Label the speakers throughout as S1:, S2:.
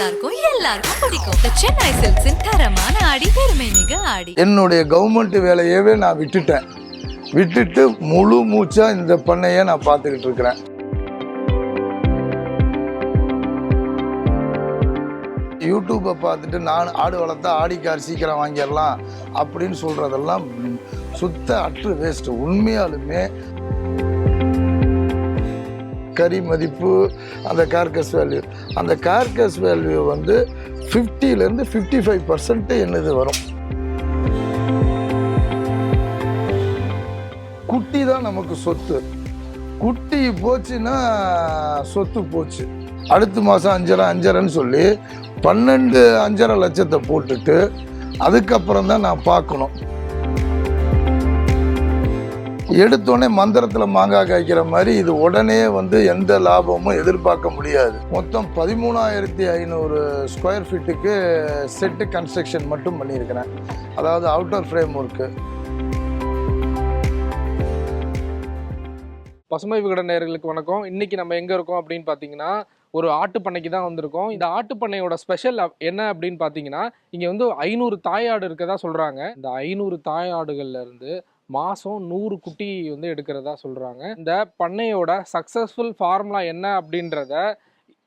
S1: நல்லா இருக்கும் எல்லாருக்கும் பிடிக்கும். சென்னை சில்க்ஸின் தரமான ஆடி பெருமை மிக ஆடி.
S2: என்னுடைய கவர்மெண்ட் வேலையவே நான் விட்டுட்டேன். விட்டுட்டு முழு மூச்சாக இந்த பண்ணையை நான் பார்த்துக்கிட்டு இருக்கிறேன். யூடியூப்பை பார்த்துட்டு நான் ஆடு வளர்த்தா ஆடிக்கார் சீக்கிரம் வாங்கிடலாம் அப்படின்னு சொல்கிறதெல்லாம் சுத்த அற்று வேஸ்ட்டு உண்மையாலுமே கறி மதிப்பு அந்த கார்கஸ் வேல்யூ. அந்த கார்கஸ் வேல்யூ வந்து ஃபிஃப்டிலேருந்து ஃபிஃப்டி ஃபைவ் பர்சன்ட்டு என்னது வரும். குட்டி தான் நமக்கு சொத்து. குட்டி போச்சுன்னா சொத்து போச்சு. அடுத்த மாதம் அஞ்சரை அஞ்சரைன்னு சொல்லி பன்னெண்டு அஞ்சரை லட்சத்தை போட்டுட்டு அதுக்கப்புறம் தான் நான் பார்க்கணும். எடுத்தோடனே மந்திரத்தில் மாங்காய் காய்க்கிற மாதிரி இது உடனே வந்து எந்த லாபமும் எதிர்பார்க்க முடியாது. மொத்தம் பதிமூணாயிரத்தி ஐநூறு ஸ்கொயர் ஃபீட்டுக்கு செட்டு கன்ஸ்ட்ரக்ஷன் மட்டும் பண்ணியிருக்கிறேன். அதாவது அவுட்டர் ஃப்ரேம் ஒர்க்கு
S3: பசுமை விகட நேயர்களுக்கு வணக்கம். இன்னைக்கு நம்ம எங்கே இருக்கோம் அப்படின்னு பார்த்தீங்கன்னா ஒரு ஆட்டு பண்ணைக்கு தான் வந்திருக்கோம். இந்த ஆட்டு பண்ணையோட ஸ்பெஷல் என்ன அப்படின்னு பார்த்தீங்கன்னா இங்கே வந்து ஐநூறு தாயாடு இருக்கதா சொல்கிறாங்க இந்த ஐநூறு தாயாடுகள்லேருந்து மாசம் நூறு குட்டி வந்து எடுக்கிறதா சொல்றாங்க. இந்த பண்ணையோட சக்சஸ்ஃபுல் ஃபார்முலா என்ன அப்படின்றத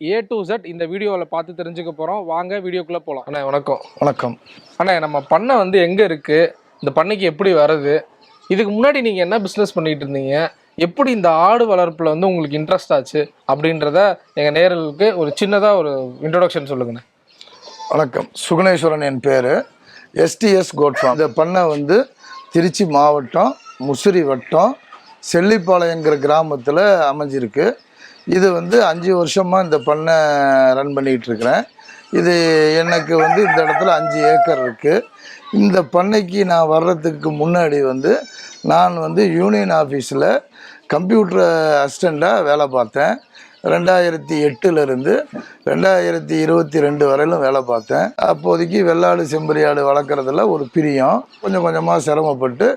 S3: ஏ டு Z இந்த வீடியோவில் பார்த்து தெரிஞ்சுக்க போறோம். வாங்க வீடியோக்குள்ள போகலாம் அண்ணா வணக்கம்.
S2: வணக்கம்.
S3: அண்ணா நம்ம பண்ணை வந்து எங்க இருக்கு? இந்த பண்ணைக்கு எப்படி வருது? இதுக்கு முன்னாடி நீங்க என்ன பிசினஸ் பண்ணிட்டு இருந்தீங்க? எப்படி இந்த ஆடு வளர்ப்புல வந்து உங்களுக்கு இன்ட்ரெஸ்ட் ஆச்சு? அப்படின்றத எங்க நேயர்களுக்கு ஒரு சின்னதா ஒரு இன்ட்ரோடக்ஷன் சொல்லுங்கண்ணே.
S2: வணக்கம். சுகுணேஸ்வரன் என் பேர். எஸ்டிஎஸ் கோட் ஃபார்ம் இந்த பண்ணை வந்து திருச்சி மாவட்டம் முசிறி வட்டம் செல்லிப்பாளையங்கிற கிராமத்தில் அமைஞ்சிருக்கு. இது வந்து அஞ்சு வருஷமாக இந்த பண்ணை ரன் பண்ணிகிட்டு இருக்கிறேன் இது எனக்கு வந்து இந்த இடத்துல அஞ்சு ஏக்கர் இருக்குது இந்த பண்ணைக்கு நான் வர்றதுக்கு முன்னாடி வந்து நான் வந்து யூனியன் ஆஃபீஸில் கம்ப்யூட்டர் அசிஸ்டண்ட்டாக வேலை பார்த்தேன். ரெண்டாயிரத்தி எட்டுலேருந்து ரெண்டாயிரத்தி இருபத்தி ரெண்டு வரையிலும் வேலை பார்த்தேன். அப்போதைக்கு வெள்ளாடு செம்பரியாடு வளர்க்குறதுல ஒரு பிரியம். கொஞ்சம் கொஞ்சமாக சிரமப்பட்டு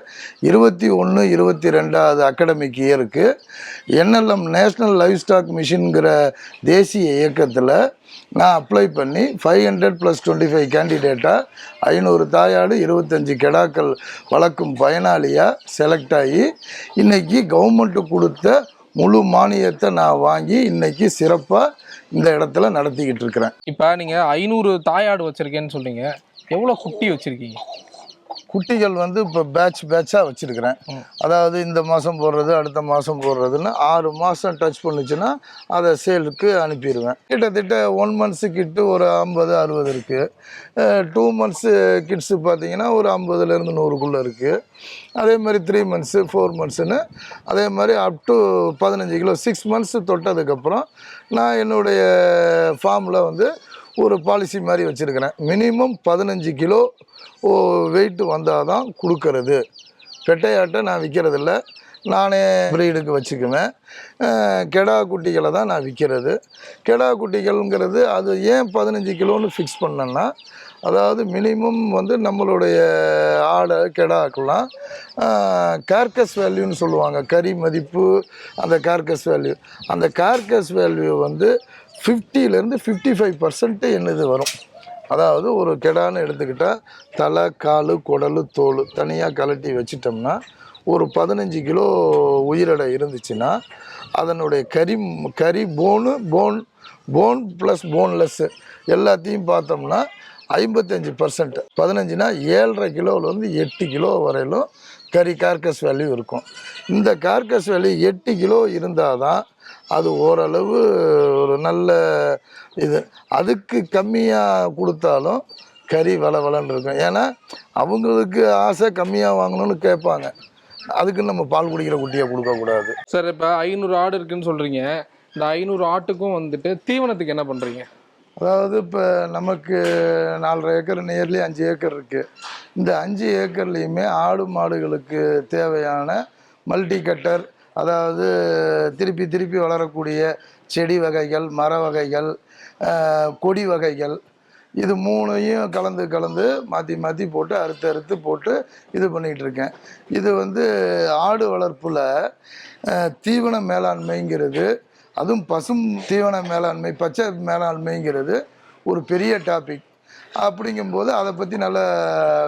S2: இருபத்தி ஒன்று இருபத்தி ரெண்டாவது அகாடமிக் இயருக்கு என்எல்எம் நேஷ்னல் லைஃப் ஸ்டாக் மிஷின்கிற தேசிய இயக்கத்தில் நான் அப்ளை பண்ணி five hundred plus twenty five கேண்டிடேட்டாக ஐநூறு தாயாடு இருபத்தஞ்சி கெடாக்கள் வளர்க்கும் பயனாளியாக செலக்ட் ஆகி இன்னைக்கு கவர்மெண்ட்டு கொடுத்த முழு மானியத்தை நான் வாங்கி இன்னைக்கு சிறப்பாக இந்த இடத்துல நடத்திக்கிட்டு இருக்கிறேன்.
S3: இப்போ நீங்கள் ஐநூறு தாயாடு வச்சுருக்கேன்னு சொல்றீங்க. எவ்வளோ குட்டி வச்சுருக்கீங்க?
S2: குட்டிகள் வந்து இப்போ பேட்ச் பேட்சாக வச்சுருக்கிறேன். அதாவது இந்த மாதம் போடுறது அடுத்த மாதம் போடுறதுன்னு ஆறு மாதம் டச் பண்ணுச்சுன்னா அதை சேலுக்கு அனுப்பிடுவேன். கிட்டத்தட்ட ஒன் மந்த்ஸு கிட்டு ஒரு ஐம்பது அறுபது இருக்குது டூ மந்த்ஸு கிட்ஸு பார்த்தீங்கன்னா ஒரு ஐம்பதுலேருந்து நூறுக்குள்ளே இருக்குது அதே மாதிரி த்ரீ மந்த்ஸு ஃபோர் மந்த்ஸுன்னு அதே மாதிரி அப் டு பதினஞ்சு கிலோ சிக்ஸ் மந்த்ஸு தொட்டதுக்கப்புறம் நான் என்னுடைய ஃபார்மில் வந்து ஒரு பாலிசி மாதிரி வச்சுருக்கிறேன். மினிமம் பதினஞ்சு கிலோ வெயிட்டு வெயிட் வந்தால் தான் கொடுக்கறது. பெட்டையாட்டை நான் விற்கிறதில்ல நானே ப்ரீடுக்கு வச்சுக்குவேன். கெடா குட்டிகளை தான் நான் விற்கிறது கெடா குட்டிகள்ங்கிறது அது ஏன் பதினஞ்சு கிலோன்னு ஃபிக்ஸ் பண்ணேன்னா அதாவது மினிமம் வந்து நம்மளுடைய ஆடை கெடாக்கெல்லாம் கார்கஸ் வேல்யூன்னு சொல்லுவாங்க. கறி மதிப்பு அந்த கார்கஸ் வேல்யூ அந்த கார்கஸ் வேல்யூ வந்து ஃபிஃப்டிலேருந்து ஃபிஃப்டி ஃபைவ் பர்சன்ட்டு என்னது வரும். அதாவது ஒரு கெடான்னு எடுத்துக்கிட்டால் தலை கால் குடல் தோல் தனியாக கலட்டி வச்சிட்டோம்னா ஒரு பதினஞ்சு கிலோ உயிரிடை இருந்துச்சுன்னா அதனுடைய கறி கறி bone bone bone plus boneless எல்லாத்தையும் பார்த்தோம்னா ஐம்பத்தஞ்சு பர்சன்ட். பதினஞ்சுனா ஏழரை கிலோவிலேருந்து எட்டு கிலோ வரையிலும் கறி கார்கஸ் வேல்யூ இருக்கும். இந்த கார்கஸ் வேல்யூ எட்டு கிலோ இருந்தால் தான் அது ஓரளவு ஒரு நல்ல இது. அதுக்கு கம்மியாக கொடுத்தாலும் கறி வள வளன்னு இருக்கும். ஏன்னா அவங்களுக்கு ஆசை கம்மியாக வாங்கணும்னு கேட்பாங்க. அதுக்கு நம்ம பால் குடிக்கிற குட்டியை கொடுக்கக்கூடாது
S3: சார் இப்போ ஐநூறு ஆடு இருக்குன்னு சொல்கிறீங்க இந்த ஐநூறு ஆட்டுக்கும் வந்துட்டு தீவனத்துக்கு என்ன பண்ணுறீங்க
S2: அதாவது இப்போ நமக்கு நாலரை ஏக்கர் நியர்லி அஞ்சு ஏக்கர் இருக்குது இந்த அஞ்சு ஏக்கர்லேயுமே ஆடு மாடுகளுக்கு தேவையான மல்டி கட்டர் அதாவது திருப்பி திருப்பி வளரக்கூடிய செடி வகைகள் மர வகைகள் கொடி வகைகள் இது மூணையும் கலந்து கலந்து மாற்றி மாற்றி போட்டு அறுத்து அறுத்து போட்டு இது பண்ணிகிட்டு இருக்கேன். இது வந்து ஆடு வளர்ப்பில் தீவன மேலாண்மைங்கிறது அதுவும் பசும் தீவன மேலாண்மை பச்சை மேலாண்மைங்கிறது ஒரு பெரிய டாபிக் அப்படிங்கும்போது அதை பற்றி நல்ல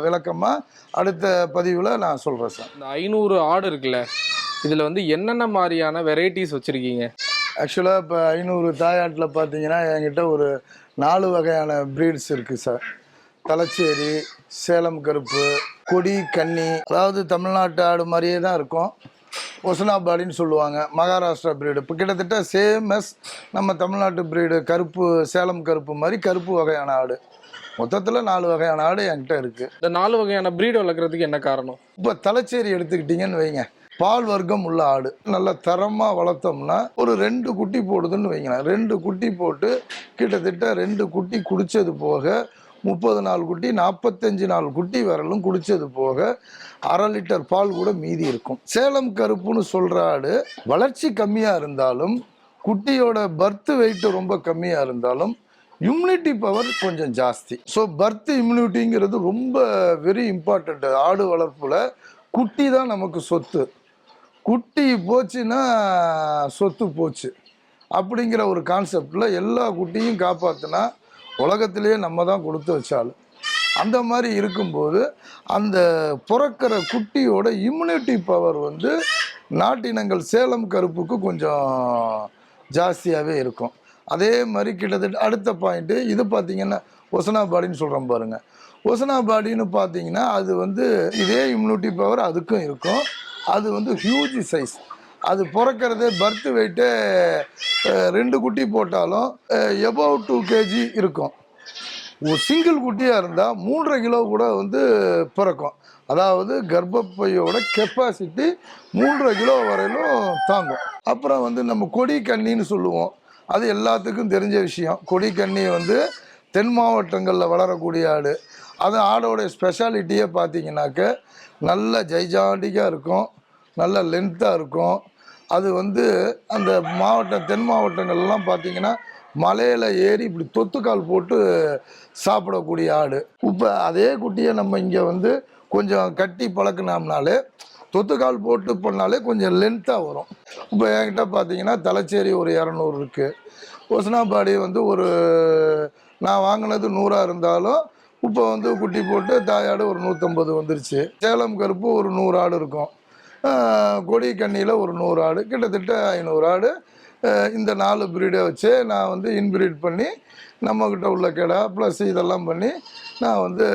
S2: விளக்கமாக அடுத்த பதிவில் நான் சொல்கிறேன் சார்.
S3: இந்த ஐநூறு ஆடு இருக்குல்ல இதுல வந்து என்னென்ன மாதிரியான வெரைட்டிஸ் வச்சிருக்கீங்க?
S2: ஆக்சுவலாக இப்போ ஐநூறு தாயாட்டில் பார்த்தீங்கன்னா என்கிட்ட ஒரு நாலு வகையான ப்ரீட்ஸ் இருக்குது சார். தலச்சேரி சேலம் கருப்பு கொடி கன்னி அதாவது தமிழ்நாட்டு ஆடு மாதிரியே தான் இருக்கும். ஒசனாபாடின்னு சொல்லுவாங்க. மகாராஷ்டிரா பிரீடு இப்போ கிட்டத்தட்ட சேம் எஸ் நம்ம தமிழ்நாட்டு பிரீடு கருப்பு சேலம் கருப்பு மாதிரி கருப்பு வகையான ஆடு. மொத்தத்தில் நாலு வகையான ஆடு என்கிட்ட இருக்குது
S3: இந்த நாலு வகையான பிரீடு வளர்க்குறதுக்கு என்ன காரணம்?
S2: இப்போ தலைச்சேரி எடுத்துக்கிட்டிங்கன்னு வைங்க. பால் வர்க்கம் உள்ள ஆடு. நல்ல தரமாக வளர்த்தோம்னா ஒரு ரெண்டு குட்டி போடுதுன்னு வைங்களேன். ரெண்டு குட்டி போட்டு கிட்டத்தட்ட ரெண்டு குட்டி குடித்தது போக முப்பது நாள் குட்டி நாற்பத்தஞ்சு நாள் குட்டி வரலும் குடித்தது போக அரை லிட்டர் பால் கூட மீதி இருக்கும். சேலம் கருப்புன்னு சொல்கிற ஆடு வளர்ச்சி கம்மியாக இருந்தாலும் குட்டியோட பர்த் வெயிட் ரொம்ப கம்மியாக இருந்தாலும் இம்யூனிட்டி பவர் கொஞ்சம் ஜாஸ்தி. ஸோ பர்த் இம்யூனிட்டிங்கிறது ரொம்ப வெரி இம்பார்ட்டண்ட் ஆடு வளர்ப்பில் குட்டி தான் நமக்கு சொத்து. குட்டி போச்சுன்னா சொத்து போச்சு. அப்படிங்கிற ஒரு கான்செப்டில் எல்லா குட்டியும் காப்பாற்றினா உலகத்திலேயே நம்ம தான் கொடுத்து வச்சாலும் அந்த மாதிரி இருக்கும்போது அந்த பிறக்கிற குட்டியோட இம்யூனிட்டி பவர் வந்து நாட்டினங்கள் சேலம் கருப்புக்கு கொஞ்சம் ஜாஸ்தியாகவே இருக்கும். அதே மாதிரி கிட்டத்தட்ட அடுத்த பாயிண்ட்டு இது பார்த்தீங்கன்னா ஒசனாபாடின்னு சொல்கிறோம் பாருங்கள் ஒசனாபாடின்னு பார்த்தீங்கன்னா அது வந்து இதே இம்யூனிட்டி பவர் அதுக்கும் இருக்கும். அது வந்து ஹியூஜ் சைஸ் அது பிறக்கிறது பர்த் வெயிட்டு ரெண்டு குட்டி போட்டாலும் எபவ் டூ கேஜி இருக்கும். ஒரு சிங்கிள் குட்டியாக இருந்தால் மூன்றரை கிலோ கூட வந்து பிறக்கும். அதாவது கர்ப்பப்பையோட கெப்பாசிட்டி மூன்றரை கிலோ வரையிலும் தாங்கும். அப்புறம் வந்து நம்ம கொடி கண்ணின்னு சொல்லுவோம். அது எல்லாத்துக்கும் தெரிஞ்ச விஷயம். கொடி கண்ணி வந்து தென் மாவட்டங்களில் வளரக்கூடிய ஆடு. அது ஆடோடைய ஸ்பெஷாலிட்டியே பார்த்தீங்கன்னாக்க நல்ல ஜைஜாண்டிக்காக இருக்கும். நல்ல லென்த்தாக இருக்கும். அது வந்து அந்த மாவட்டம் தென் மாவட்டங்கள்லாம் பார்த்தீங்கன்னா மலையில் ஏறி இப்படி தொத்துக்கால் போட்டு சாப்பிடக்கூடிய ஆடு. இப்போ அதே குட்டியை நம்ம இங்கே வந்து கொஞ்சம் கட்டி பழக்கினோம்னாலே தொத்துக்கால் போட்டு பண்ணாலே கொஞ்சம் லென்த்தாக வரும். இப்போ என்கிட்ட பார்த்தீங்கன்னா தலைச்சேரி ஒரு இரநூறு இருக்குது ஒசனாபாடி வந்து ஒரு நான் வாங்கினது நூறாக இருந்தாலும் இப்போ வந்து குட்டி போட்டு தாயாடு ஒரு நூற்றம்பது வந்துருச்சு. சேலம் கருப்பு ஒரு நூறு ஆடு இருக்கும். கொடி கண்ணியில் ஒரு நூறு ஆடு கிட்டத்தட்ட ஐநூறு ஆடு இந்த நாலு ப்ரீடை வச்சு நான் வந்து இன்பிரீட் பண்ணி நம்மக்கிட்ட உள்ள கிடா ப்ளஸ் இதெல்லாம் பண்ணி நான் வந்து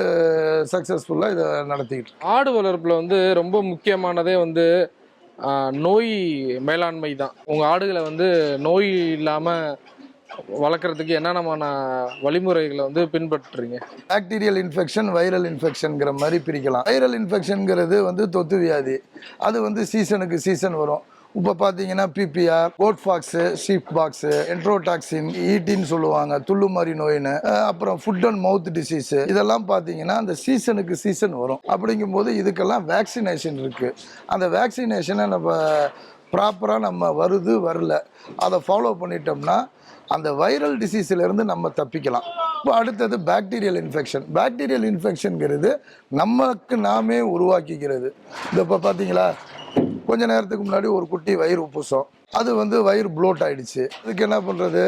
S2: சக்ஸஸ்ஃபுல்லாக இதை நடத்திக்கிட்டு
S3: ஆடு வளர்ப்பில் வந்து ரொம்ப முக்கியமானதே வந்து நோய் மேலாண்மை தான். உங்கள் ஆடுகளை வந்து நோய் இல்லாமல் வளர்க்குறதுக்கு என்னென்னமான வழிமுறைகளை வந்து பின்பற்றுறீங்க?
S2: பாக்டீரியல் இன்ஃபெக்ஷன் வைரல் இன்ஃபெக்ஷனுங்கிற மாதிரி பிரிக்கலாம். வைரல் இன்ஃபெக்ஷனுங்கிறது வந்து தொத்து வியாதி. அது வந்து சீசனுக்கு சீசன் வரும். இப்போ பார்த்தீங்கன்னா PPR goat pox sheep pox enterotoxin ஈட்டின்னு சொல்லுவாங்க துள்ளுமாரி நோயின்னு. அப்புறம் ஃபுட் அண்ட் மவுத் டிசீஸு இதெல்லாம் பார்த்தீங்கன்னா அந்த சீசனுக்கு சீசன் வரும். அப்படிங்கும்போது இதுக்கெல்லாம் வேக்சினேஷன் இருக்குது அந்த வேக்சினேஷனை நம்ம ப்ராப்பராக நம்ம வருது வரல. அதை ஃபாலோ பண்ணிட்டோம்னா அந்த வைரல் டிசீஸ்லேருந்து நம்ம தப்பிக்கலாம். இப்போ அடுத்தது பாக்டீரியல் இன்ஃபெக்ஷன் பாக்டீரியல் இன்ஃபெக்ஷனுங்கிறது நமக்கு நாமே உருவாக்கிக்கிறது. இந்த இப்போ பார்த்தீங்களா கொஞ்ச நேரத்துக்கு முன்னாடி ஒரு குட்டி வயிறு உப்புசம் அது வந்து வயிறு ப்ளோட் ஆயிடுச்சு. அதுக்கு என்ன பண்ணுறது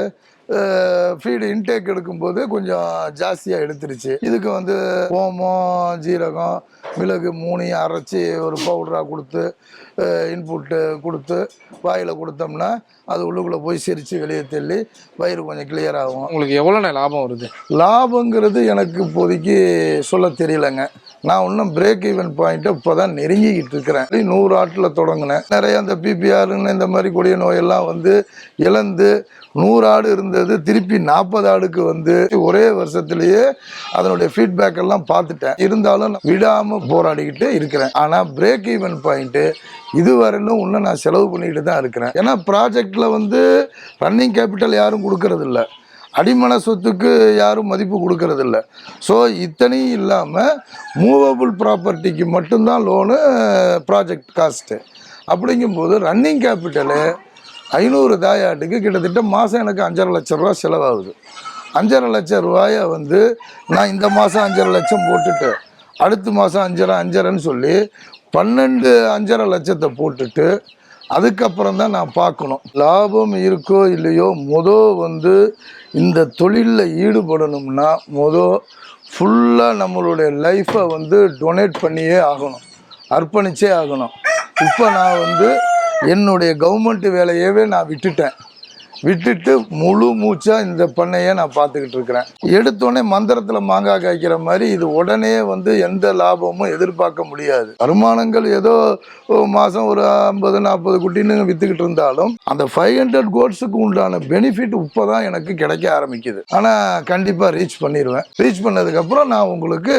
S2: ஃபீடு இன்டேக் எடுக்கும்போது கொஞ்சம் ஜாஸ்தியாக எடுத்துருச்சு. இதுக்கு வந்து ஓமம் ஜீரகம் மிளகு மூணையும் அரைச்சி ஒரு பவுடராக கொடுத்து இன்புட்டு கொடுத்து வாயில் கொடுத்தோம்னா அது உள்ளுக்குள்ளே போய் சிரித்து வெளியே தள்ளி வயிறு கொஞ்சம் கிளியர் ஆகும்.
S3: உங்களுக்கு எவ்வளோண்ணே லாபம் வருது?
S2: லாபங்கிறது எனக்கு இப்போதைக்கு சொல்ல தெரியலங்க. நான் இன்னும் பிரேக் ஈவன் பாயிண்ட்டை இப்போ தான் நெருங்கிக்கிட்டு இருக்கிறேன். நூறு ஆட்டில் தொடங்கினேன். நிறைய அந்த பிபிஆர்னு இந்த மாதிரி கொடிய நோயெல்லாம் வந்து இழந்து நூறு ஆடு இருந்தது திருப்பி நாற்பது ஆடுக்கு வந்து ஒரே வருஷத்துலேயே அதனுடைய ஃபீட்பேக் எல்லாம் பார்த்துட்டேன். இருந்தாலும் நான் விடாமல் போராடிக்கிட்டு இருக்கிறேன். ஆனால் பிரேக் ஈவன் பாயிண்ட்டு இதுவரையிலும் இன்னும் நான் செலவு பண்ணிக்கிட்டு தான் இருக்கிறேன். ஏன்னா ப்ராஜெக்டில் வந்து ரன்னிங் கேபிட்டல் யாரும் கொடுக்கறதில்ல. அடிமன சொத்துக்கு யாரும் மதிப்பு கொடுக்கறதில்ல. ஸோ இத்தனையும் இல்லாமல் மூவபிள் ப்ராப்பர்ட்டிக்கு மட்டும்தான் லோனு ப்ராஜெக்ட் காஸ்ட்டு அப்படிங்கும்போது ரன்னிங் கேபிட்டலு ஐநூறு தாயாட்டுக்கு கிட்டத்தட்ட மாதம் எனக்கு அஞ்சரை லட்ச ரூபா செலவாகுது. அஞ்சரை லட்சம் ரூபாயை வந்து நான் இந்த மாதம் அஞ்சரை லட்சம் போட்டுட்டு அடுத்த மாதம் அஞ்சரை அஞ்சரைன்னு சொல்லி பன்னெண்டு அஞ்சரை லட்சத்தை போட்டுட்டு அதுக்கப்புறம் தான் நான் பார்க்கணும். லாபம் இருக்கோ இல்லையோ முத வந்து இந்த தொழிலில் ஈடுபடணும்னா முத ஃபுல்லாக நம்மளுடைய லைஃப்பை வந்து டொனேட் பண்ணியே ஆகணும். அர்ப்பணிச்சே ஆகணும். இப்போ நான் வந்து என்னுடைய கவர்மெண்ட் வேலையவே நான் விட்டுட்டேன். விட்டுட்டு முழு மூச்சாக இந்த பண்ணையை நான் பார்த்துக்கிட்டு இருக்கிறேன். எடுத்தோடனே மந்திரத்தில் மாங்காய் காய்க்கிற மாதிரி இது உடனே வந்து எந்த லாபமும் எதிர்பார்க்க முடியாது. வருமானங்கள் ஏதோ மாதம் ஒரு ஐம்பது நாற்பது குட்டின்னு விற்றுக்கிட்டு இருந்தாலும் அந்த ஃபைவ் ஹண்ட்ரட் கோட்ஸுக்கு உண்டான பெனிஃபிட் இப்போ தான் எனக்கு கிடைக்க ஆரம்பிக்குது. ஆனால் கண்டிப்பாக ரீச் பண்ணிடுவேன் ரீச் பண்ணதுக்கப்புறம் நான் உங்களுக்கு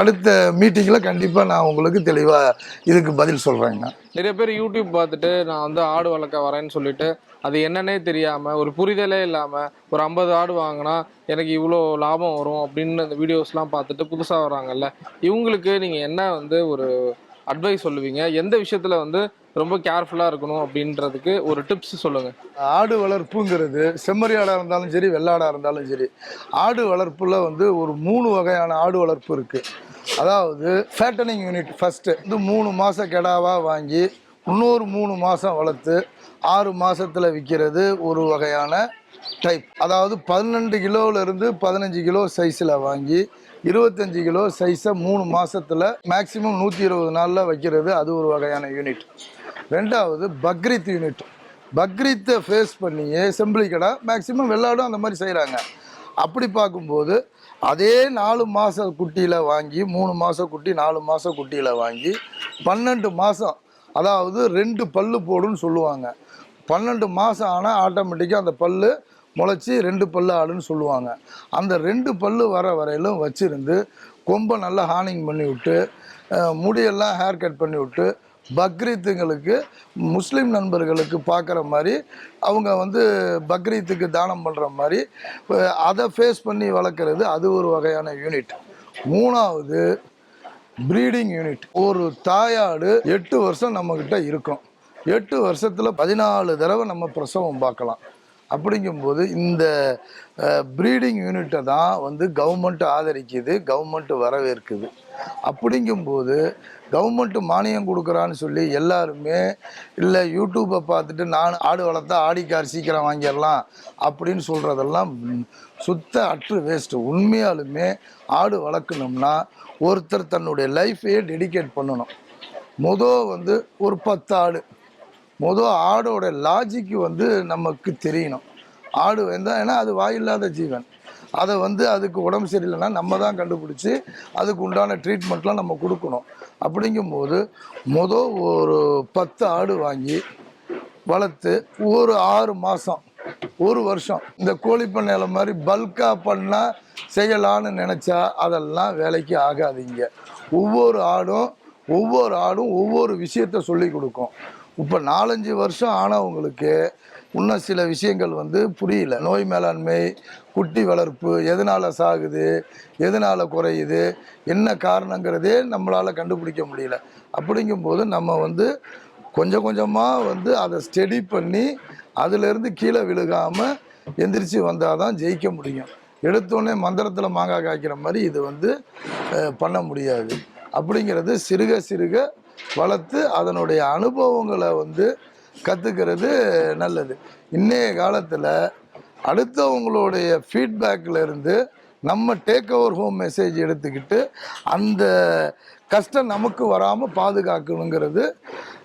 S2: அடுத்த மீட்டிங்கில் கண்டிப்பாக நான் உங்களுக்கு தெளிவாக இதுக்கு பதில் சொல்கிறேங்கண்ணா
S3: நிறைய பேர் யூடியூப் பார்த்துட்டு நான் வந்து ஆடு வளர்க்க வரேன்னு சொல்லிட்டு அது என்னன்னே தெரியாம ஒரு புரிதலே இல்லாம ஒரு ஐம்பது ஆடு வாங்கினா எனக்கு இவ்வளோ லாபம் வரும் அப்படின்னு அந்த வீடியோஸ்லாம் பார்த்துட்டு புதுசாக வராங்கல்ல இவங்களுக்கு நீங்கள் என்ன வந்து ஒரு அட்வைஸ் சொல்லுவீங்க? எந்த விஷயத்தில் வந்து ரொம்ப கேர்ஃபுல்லாக இருக்கணும் அப்படின்றதுக்கு ஒரு டிப்ஸ் சொல்லுங்கள்
S2: ஆடு வளர்ப்புங்கிறது செம்மறி ஆடாக இருந்தாலும் சரி வெள்ளாடாக இருந்தாலும் சரி ஆடு வளர்ப்பில் வந்து ஒரு மூணு வகையான ஆடு வளர்ப்பு இருக்குது அதாவது ஃபேட்டனிங் யூனிட் ஃபஸ்ட்டு இது மூணு மாத கெடாவாக வாங்கி இன்னொரு மூணு மாதம் வளர்த்து ஆறு மாதத்தில் விற்கிறது ஒரு வகையான டைப் அதாவது பதினெண்டு கிலோவிலேருந்து பதினஞ்சு கிலோ சைஸில் வாங்கி இருபத்தஞ்சு கிலோ சைஸை மூணு மாதத்தில் மேக்ஸிமம் நூற்றி இருபது நாளில் வைக்கிறது அது ஒரு வகையான யூனிட் ரெண்டாவது பக்ரீத் யூனிட் பக்ரீத்தை ஃபேஸ் பண்ணியே செம்பிளி கடை மேக்ஸிமம் வெள்ளாடும் அந்த மாதிரி செய்கிறாங்க அப்படி பார்க்கும்போது அதே நாலு மாத குட்டியில் வாங்கி மூணு மாத குட்டி நாலு மாத குட்டியில் வாங்கி பன்னெண்டு மாதம் அதாவது ரெண்டு பல்லு போடுன்னு சொல்லுவாங்க. பன்னெண்டு மாதம் ஆனால் ஆட்டோமேட்டிக்காக அந்த பல்லு முளைச்சி ரெண்டு பல்லு ஆடுன்னு சொல்லுவாங்க. அந்த ரெண்டு பல்லு வர வரையிலும் வச்சுருந்து கொம்பை நல்லா ஹார்னிங் பண்ணி விட்டு முடியெல்லாம் ஹேர் கட் பண்ணி விட்டு பக்ரீத்துங்களுக்கு முஸ்லீம் நண்பர்களுக்கு பார்க்குற மாதிரி அவங்க வந்து பக்ரீத்துக்கு தானம் பண்ணுற மாதிரி அதை ஃபேஸ் பண்ணி வளர்க்குறது அது ஒரு வகையான யூனிட் மூணாவது ப்ரீடிங் யூனிட் ஒரு தாயாடு எட்டு வருஷம் நம்மக்கிட்ட இருக்கும். எட்டு வருஷத்தில் பதினாலு தடவை நம்ம பிரசவம் பார்க்கலாம். அப்படிங்கும்போது இந்த ப்ரீடிங் யூனிட்டை தான் வந்து கவர்மெண்ட் ஆதரிக்குது கவர்மெண்ட் வரவேற்குது. அப்படிங்கும்போது கவர்மெண்ட் மானியம் கொடுக்குறான்னு சொல்லி எல்லாருமே இல்லை யூடியூப்பை பார்த்துட்டு நான் ஆடு வளர்த்தா ஆடிக்கார் சீக்கிரம் வாங்கிடலாம் அப்படின்னு சொல்கிறதெல்லாம் சுத்த அற்று வேஸ்ட்டு உண்மையாலுமே ஆடு வளர்க்கணும்னா ஒருத்தர் தன்னுடைய லைஃபையே டெடிகேட் பண்ணணும். மொதல் வந்து ஒரு பத்து ஆடு. மொதல் ஆடோட லாஜிக்கு வந்து நமக்கு தெரியணும். ஆடு வந்தால் ஏன்னா அது வாயில்லாத ஜீவன். அதை வந்து அதுக்கு உடம்பு சரியில்லைன்னா நம்ம தான் கண்டுபிடிச்சி அதுக்கு உண்டான ட்ரீட்மெண்ட்லாம் நம்ம கொடுக்கணும். அப்படிங்கும்போது மொதல் ஒரு பத்து ஆடு வாங்கி வளர்த்து ஒரு ஆறு மாதம் ஒரு வருஷம் இந்த கோழி பண்ணையில மாதிரி பல்காக பண்ணால் செய்யலான்னு நினச்சா அதெல்லாம் வேலைக்கு ஆகாதீங்க. ஒவ்வொரு ஆடும் ஒவ்வொரு ஆடும் ஒவ்வொரு விஷயத்த சொல்லி கொடுக்கும். இப்போ நாலஞ்சு வருஷம் ஆனவங்களுக்கு இன்னும் சில விஷயங்கள் வந்து புரியல. நோய் மேலாண்மை குட்டி வளர்ப்பு எதனால் சாகுது எதனால் குறையுது என்ன காரணங்கிறதே நம்மளால் கண்டுபிடிக்க முடியல. அப்படிங்கும்போது நம்ம வந்து கொஞ்சம் கொஞ்சமாக வந்து அதை ஸ்டடி பண்ணி அதிலிருந்து கீழே விழுகாமல் எந்திரிச்சு வந்தால் தான் ஜெயிக்க முடியும். எடுத்தோடனே மந்திரத்தில் மாங்காய் காய்க்கிற மாதிரி இது வந்து பண்ண முடியாது. அப்படிங்கிறது சிறுக சிறுக வளர்த்து அதனுடைய அனுபவங்களை வந்து கற்றுக்கிறது நல்லது. இன்றைய காலத்தில் அடுத்தவங்களுடைய ஃபீட்பேக்கில் இருந்து நம்ம டேக் ஓவர் ஹோம் மெசேஜ் எடுத்துக்கிட்டு அந்த கஷ்டம் நமக்கு வராமல் பாதுகாக்கணுங்கிறது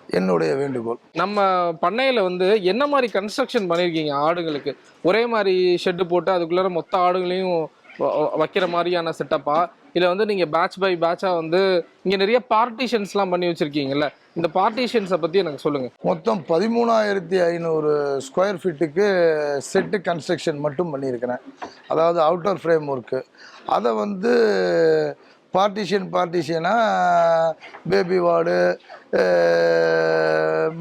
S2: என்னுடைய வேண்டுகோள்.
S3: நம்ம பண்ணையில் வந்து என்ன மாதிரி கன்ஸ்ட்ரக்ஷன் பண்ணியிருக்கீங்க ஆடுங்களுக்கு ஒரே மாதிரி ஷெட்டு போட்டு அதுக்குள்ளார மொத்த ஆடுகளையும் வ- வைக்கிற மாதிரியான செட்டப்பா இல்லை வந்து நீங்கள் பேட்ச் பை பேட்சாக வந்து இங்கே நிறைய பார்ட்டிஷன்ஸ்லாம் பண்ணி வச்சுருக்கீங்கல்ல. இந்த பார்ட்டிஷன்ஸை பற்றி எனக்கு சொல்லுங்கள்
S2: மொத்தம் பதிமூணாயிரத்தி ஐநூறு ஸ்கொயர் ஃபீட்டுக்கு செட்டு கன்ஸ்ட்ரக்ஷன் மட்டும் பண்ணியிருக்கிறேன். அதாவது அவுட்டர் ஃப்ரேம் ஒர்க்கு அதை வந்து பார்ட்டிஷன் பார்ட்டிஷனாக பேபி வார்டு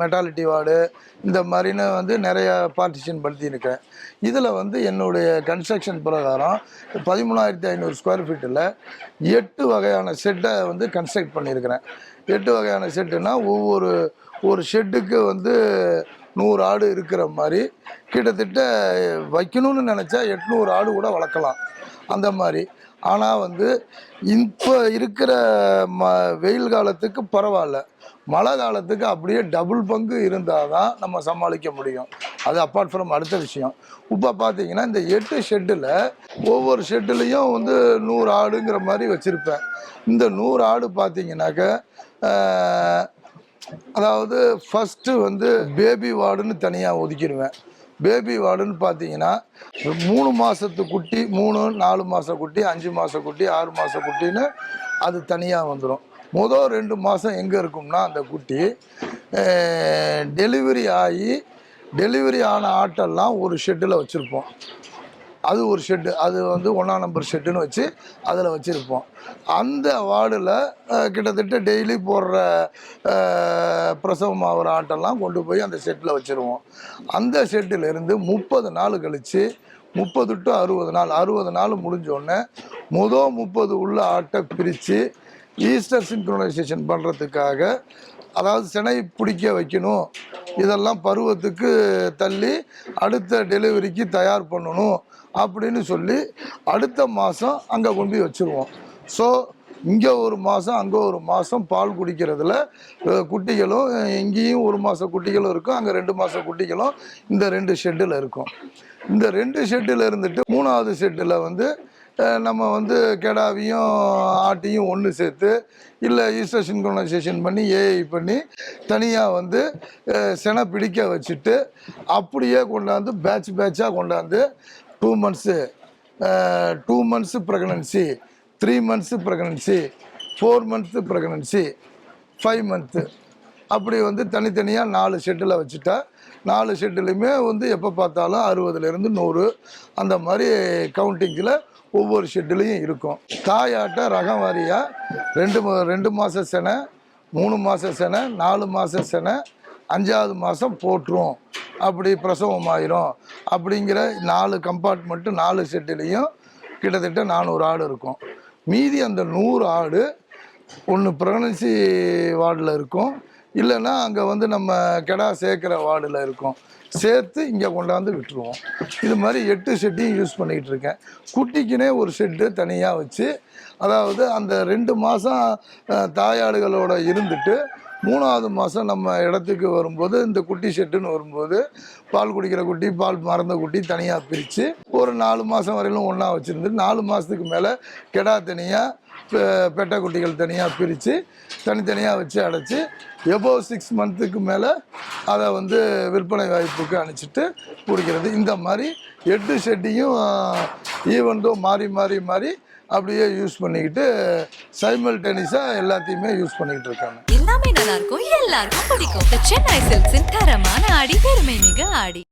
S2: மெட்டாலிட்டி வார்டு இந்த மாதிரின்னு வந்து நிறையா பார்ட்டிஷன் படுத்தியிருக்கேன் இதில் வந்து என்னுடைய கன்ஸ்ட்ரக்ஷன் பிரகாரம் பதிமூணாயிரத்தி ஐநூறு ஸ்கொயர் ஃபீட்டில் எட்டு வகையான செட்டை வந்து கன்ஸ்ட்ரக்ட் பண்ணியிருக்கிறேன் எட்டு வகையான செட்டுனா ஒவ்வொரு ஒரு ஷெட்டுக்கு வந்து நூறு ஆடு இருக்கிற மாதிரி கிட்டத்தட்ட வைக்கணும்னு நினச்சா எட்நூறு ஆடு கூட வளர்க்கலாம். அந்த மாதிரி. ஆனால் வந்து இப்போ இருக்கிற ம வெயில் காலத்துக்கு பரவாயில்ல. மழை காலத்துக்கு அப்படியே டபுள் பங்கு இருந்தால் தான் நம்ம சமாளிக்க முடியும். அது அப்பார்ட் ஃப்ரம் அடுத்த விஷயம். இப்போ பார்த்தீங்கன்னா இந்த எட்டு ஷெட்டில் ஒவ்வொரு ஷெட்டுலேயும் வந்து நூறு ஆடுங்கிற மாதிரி வச்சுருப்பேன். இந்த நூறு ஆடு பார்த்தீங்கன்னாக்க அதாவது ஃபஸ்ட்டு வந்து பேபி வார்டுன்னு தனியாக ஒதுக்கிடுவேன். பேபி வார்டுன்னு பார்த்தீங்கன்னா மூணு மாதத்து குட்டி மூணு நாலு மாத குட்டி அஞ்சு மாத குட்டி ஆறு மாத குட்டின்னு அது தனியாக வந்துடும் முதல் ரெண்டு மாதம் எங்கே இருக்கும்னா அந்த குட்டி டெலிவரி ஆகி டெலிவரி ஆன ஆட்டெல்லாம் ஒரு ஷெட்டில் வச்சுருப்போம். அது ஒரு ஷெட்டு அது வந்து ஒன்றாம் நம்பர் ஷெட்டுன்னு வச்சு அதில் வச்சுருப்போம். அந்த வார்டில் கிட்டத்தட்ட டெய்லி போடுற பிரசவம் ஆகிற ஆட்டெல்லாம் கொண்டு போய் அந்த ஷெட்டில் வச்சுருவோம். அந்த ஷெட்டிலேருந்து முப்பது நாள் கழித்து முப்பது டு அறுபது நாள் அறுபது நாள் முடிஞ்சோடனே முதல் முப்பது உள்ள ஆட்டை பிரித்து ஈஸ்டர் சின்க்ரோனைசேஷன் பண்ணுறதுக்காக அதாவது சினை பிடிக்க வைக்கணும். இதெல்லாம் பருவத்துக்கு தள்ளி அடுத்த டெலிவரிக்கு தயார் பண்ணணும் அப்படின்னு சொல்லி அடுத்த மாதம் அங்கே கொண்டு போய் வச்சுருவோம். ஸோ இங்கே ஒரு மாதம் அங்கே ஒரு மாதம் பால் குடிக்கிறதுல குட்டிகளும் இங்கேயும் ஒரு மாத குட்டிகளும் இருக்கும் அங்கே ரெண்டு மாத குட்டிகளும் இந்த ரெண்டு ஷெட்டில் இருக்கும். இந்த ரெண்டு ஷெட்டில் இருந்துட்டு மூணாவது ஷெட்டில் வந்து நம்ம வந்து கெடாவையும் ஆட்டையும் ஒன்று சேர்த்து இல்லை ஈஸ்டர் சின்கோனைசேஷன் பண்ணி ஏஐ பண்ணி தனியாக வந்து செனை பிடிக்க வச்சுட்டு அப்படியே கொண்டாந்து பேட்ச் பேட்சாக கொண்டாந்து two months two months pregnancy three months pregnancy four months pregnancy five month அப்படி வந்து தனித்தனியாக நாலு ஷெட்டில் வச்சுட்டா நாலு ஷெட்டுலையுமே வந்து எப்போ பார்த்தாலும் அறுபதுலேருந்து நூறு அந்த மாதிரி கவுண்டிங்கில் ஒவ்வொரு ஷெட்டுலேயும் இருக்கும். தாயாட்ட ரகம் வாரியாக ரெண்டு மா- ரெண்டு மாத செனை மூணு மாத செனை நாலு மாத செனை அஞ்சாவது மாதம் போட்டுரும் அப்படி பிரசவம் ஆயிரும் அப்படிங்கிற நாலு கம்பார்ட்மெண்ட்டு நாலு செட்டுலேயும் கிட்டத்தட்ட நானூறு ஆடு இருக்கும். மீதி அந்த நூறு ஆடு ஒன்று ப்ரெக்னன்சி வார்டில் இருக்கும். இல்லைன்னா அங்கே வந்து நம்ம கெடா சேர்க்குற வார்டில் இருக்கும். சேர்த்து இங்கே கொண்டாந்து விட்டுருவோம். இது மாதிரி எட்டு செட்டையும் யூஸ் பண்ணிக்கிட்டு இருக்கேன். குட்டிக்குனே ஒரு செட்டு தனியாக வச்சு அதாவது அந்த ரெண்டு மாதம் தாயாடுகளோட இருந்துட்டு மூணாவது மாதம் நம்ம இடத்துக்கு வரும்போது இந்த குட்டி ஷெட்டுன்னு வரும்போது பால் குடிக்கிற குட்டி பால் மறந்த குட்டி தனியாக பிரித்து ஒரு நாலு மாதம் வரையிலும் ஒன்றா வச்சுருந்து நாலு மாதத்துக்கு மேலே கெடா தனியாக பெட்டை குட்டிகள் தனியாக பிரித்து தனித்தனியாக வச்சு அடைச்சி எபோவ் சிக்ஸ் மந்த்துக்கு மேலே அதை வந்து விற்பனை வாய்ப்புக்கு அனுப்பிச்சிட்டு பிடிக்கிறது இந்த மாதிரி எட்டு ஷெட்டையும் ஈவெண்டும் மாறி மாறி மாறி அப்படியே யூஸ் பண்ணிக்கிட்டு சைமல் டென்னிஸாக எல்லாத்தையுமே யூஸ் பண்ணிக்கிட்டு இருக்காங்க.
S1: எல்லாமே நல்லா இருக்கும் எல்லாருக்கும் பிடிக்கும். சென்னை சில்க்ஸின் தரமான ஆடி பெருமை மிக ஆடி.